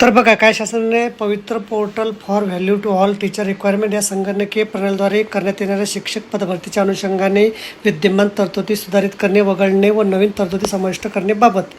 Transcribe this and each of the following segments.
तर बघा काय शासनाने Pavitra portal for value to all teacher requirement या संगणकीय प्रणालीद्वारे करण्यात येणाऱ्या शिक्षक पदभरतीच्या अनुषंगाने विद्यमान तरतुदी सुधारित करणे वगळणे व नवीन तरतुदी समाविष्ट करण्याबाबत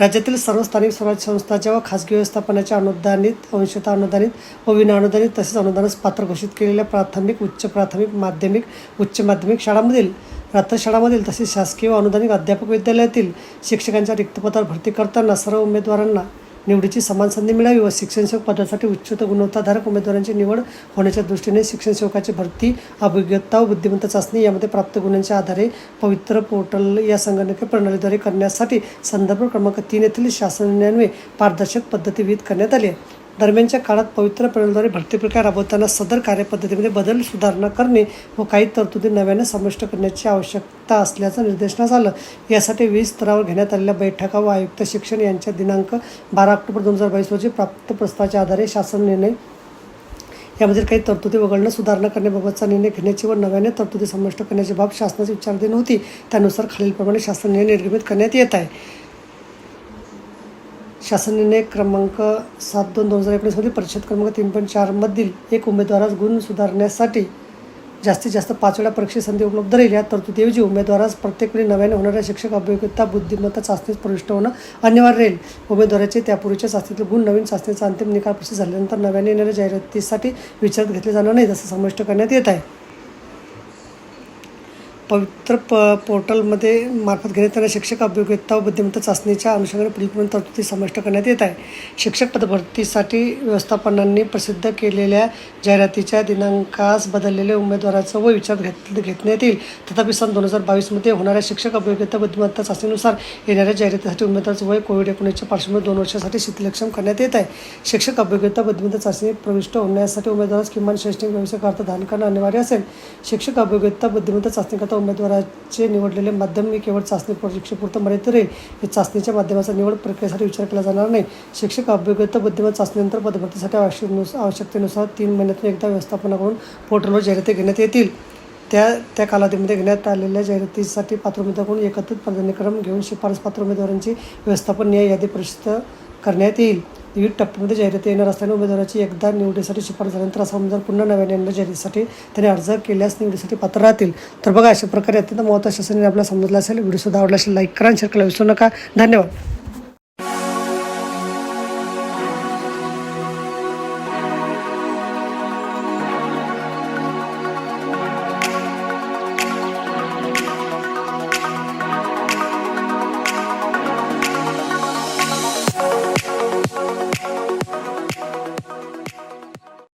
राज्यातील सर्व स्थानिक स्वराज्य संस्थाच्या व खाजगी व्यवस्थापनाच्या अनुदानित अंशतः अनुदानित व विनाअनुदानित तसेच अनुदानास पात्र घोषित केलेल्या प्राथमिक उच्च प्राथमिक माध्यमिक उच्च माध्यमिक शाळांमधील रात्रशाळांमधील तसेच शासकीय व अनुदानित अध्यापक विद्यालयातील शिक्षकांच्या रिक्तपदावर भरती करताना सर्व उमेदवारांना निवडीची समान संधी मिळावी व शिक्षण सेवक पदासाठी उच्च गुणवत्ताधारक उमेदवारांची निवड होण्याच्या दृष्टीने शिक्षण सेवकाची भरती अभिज्ञता व बुद्धिमत्ता चाचणी यामध्ये प्राप्त गुणांच्या आधारे पवित्र पोर्टल या संगणकीय प्रणालीद्वारे करण्यासाठी संदर्भ क्रमांक तीन येथील शासनान्वये पारदर्शक पद्धती विहित करण्यात आली आहे. दरम्यानच्या काळात पवित्र प्रणालीद्वारे भरती प्रक्रिया राबवताना सदर कार्यपद्धतीमध्ये बदल सुधारणा करणे व काही तरतुदी नव्याने समाविष्ट करण्याची आवश्यकता असल्याचं निर्देशनास आलं. यासाठी वीज स्तरावर घेण्यात आलेल्या बैठका व आयुक्त शिक्षण यांच्या दिनांक बारा ऑक्टोबर दोन हजार बावीस रोजी प्राप्त प्रस्तावाच्या आधारे शासन निर्णय यामधील काही तरतुदी वगळणं सुधारणा करण्याबाबतचा निर्णय घेण्याची व नव्याने तरतुदी समाविष्ट करण्याची बाब शासनाची विचारधीन होती त्यानुसार खालीलप्रमाणे शासन निर्णय निर्गमित करण्यात येत आहे. शासनाने क्रमांक सात दोन दोन हजार एकोणीसमध्ये परिषद क्रमांक तीन पॉईंट चारमधील एक उमेदवारास गुण सुधारण्यासाठी जास्तीत जास्त पाच वेळा परीक्षेची संधी उपलब्ध राहील या तरतुदीऐवजी उमेदवारास प्रत्येक वेळी नव्याने होणाऱ्या शिक्षक अभियोग्यता बुद्धिमत्ता चाचणीत प्रविष्ट होणं अनिवार्य राहील. उमेदवाराचे त्यापूर्वीच्या चाचणीतील गुण नवीन चाचणीचा अंतिम निकाल प्रसिद्ध झाल्यानंतर नव्याने येणाऱ्या जाहिरातीसाठी विचारात घेतले जाणार नाही असं समाविष्ट करण्यात येत आहे. पवित्र प पोर्टलमध्ये मार्फत घेण्यात येणाऱ्या शिक्षक अभियोग्यता व बुद्धिमत्ता चाचणीच्या अनुषंगाने पुढीलप्रमाणे तरतुदी समाविष्ट करण्यात येत आहे. शिक्षक पदभरतीसाठी व्यवस्थापनांनी प्रसिद्ध केलेल्या जाहिरातीच्या दिनांकास बदललेल्या उमेदवाराचं व विचार घेत घेण्यात येईल. तथापि सन दोन हजार बावीसमध्ये होणाऱ्या शिक्षक अभियोग्यता बुद्धिमत्ता चाचणीनुसार येणाऱ्या जाहिरातीसाठी उमेदवाराचं वय कोविड एकोणीसच्या पार्श्वभूमीवर दोन वर्षासाठी शिथिलक्षम करण्यात येत आहे. शिक्षक अभियोग्यता बुद्धिमत्ता चाचणी प्रविष्ट होण्यासाठी उमेदवारास किमान शैक्षणिक व्यवसाय अर्थ धारण करणं अनिवार्य असेल. शिक्षक अभियोग्यता बुद्धिमत्ता चाचणीकरता उमेदवाराचे निवडलेले माध्यम हे केवळ चाचणी परीक्षेपुरतं मर्यादित राहील. या चाचणीच्या माध्यमाचा निवड प्रक्रियेसाठी विचार केला जाणार नाही. शिक्षक अभियोग्यता बुद्धिमत्ता चाचणीनंतर पदभरतीसाठी आवश्यक आवश्यकतेनुसार तीन महिन्यातून एकदा व्यवस्थापनाकडून पोर्टलवर जाहिराती घेण्यात येतील. त्या त्या कालावधीमध्ये घेण्यात आलेल्या जाहिरातीसाठी पात्र उमेदवाराकडून एकत्रित प्राधान्यक्रम घेऊन शिफारस पात्र उमेदवारांची व्यवस्थापन न्याय यादी प्रसिद्ध करण्यात येईल. विविध टप्प्यामध्ये जाहिराती येणार असल्याने उमेदवाराची एकदा निवडीसाठी शिफारस झाल्यानंतर असा उमेदवार पुन्हा नव्याने जाहिरातीसाठी त्याने अर्ज केल्यास निवडीसाठी पात्र राहतील. तर बघा अशा प्रकारे अत्यंत महत्त्वाच्या शासनाने आपल्याला समजलं असेल. व्हिडिओ सुद्धा आवडला असेल लाईक करा शेअर करायला विसरू नका. धन्यवाद.